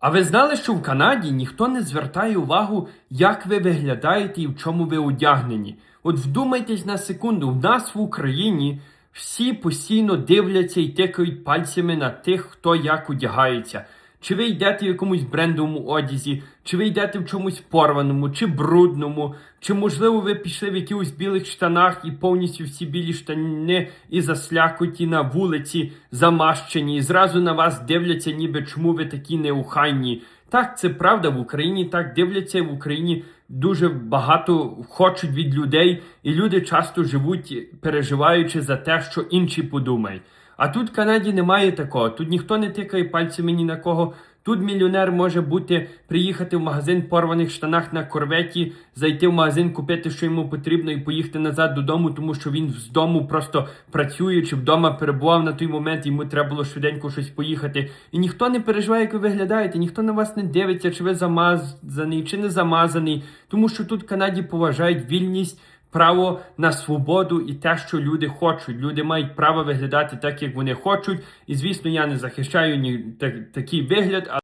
А ви знали, що в Канаді ніхто не звертає увагу, як ви виглядаєте і в чому ви одягнені? От вдумайтесь на секунду, в нас в Україні всі постійно дивляться і тикають пальцями на тих, хто як одягається. Чи ви йдете в якомусь брендовому одязі, чи ви йдете в чомусь порваному, чи брудному, чи можливо ви пішли в якихось білих штанах і повністю всі білі штани і заслякуті на вулиці, замащені, і зразу на вас дивляться, ніби чому ви такі неухайні. Так, це правда, в Україні так дивляться, в Україні дуже багато хочуть від людей, і люди часто живуть, переживаючи за те, що інші подумають. А тут в Канаді немає такого. Тут ніхто не тикає пальцями ні на кого. Тут мільйонер може бути приїхати в магазин в порваних штанах на корветі, зайти в магазин, купити, що йому потрібно, і поїхати назад додому, тому що він з дому просто працює чи вдома перебував на той момент, йому треба було швиденько щось поїхати. І ніхто не переживає, як ви виглядаєте, ніхто на вас не дивиться, чи ви замазаний, чи не замазаний, тому що тут в Канаді поважають вільність право на свободу і те, що люди хочуть. Люди мають право виглядати так, як вони хочуть. І звісно, я не захищаю ні так, такий вигляд.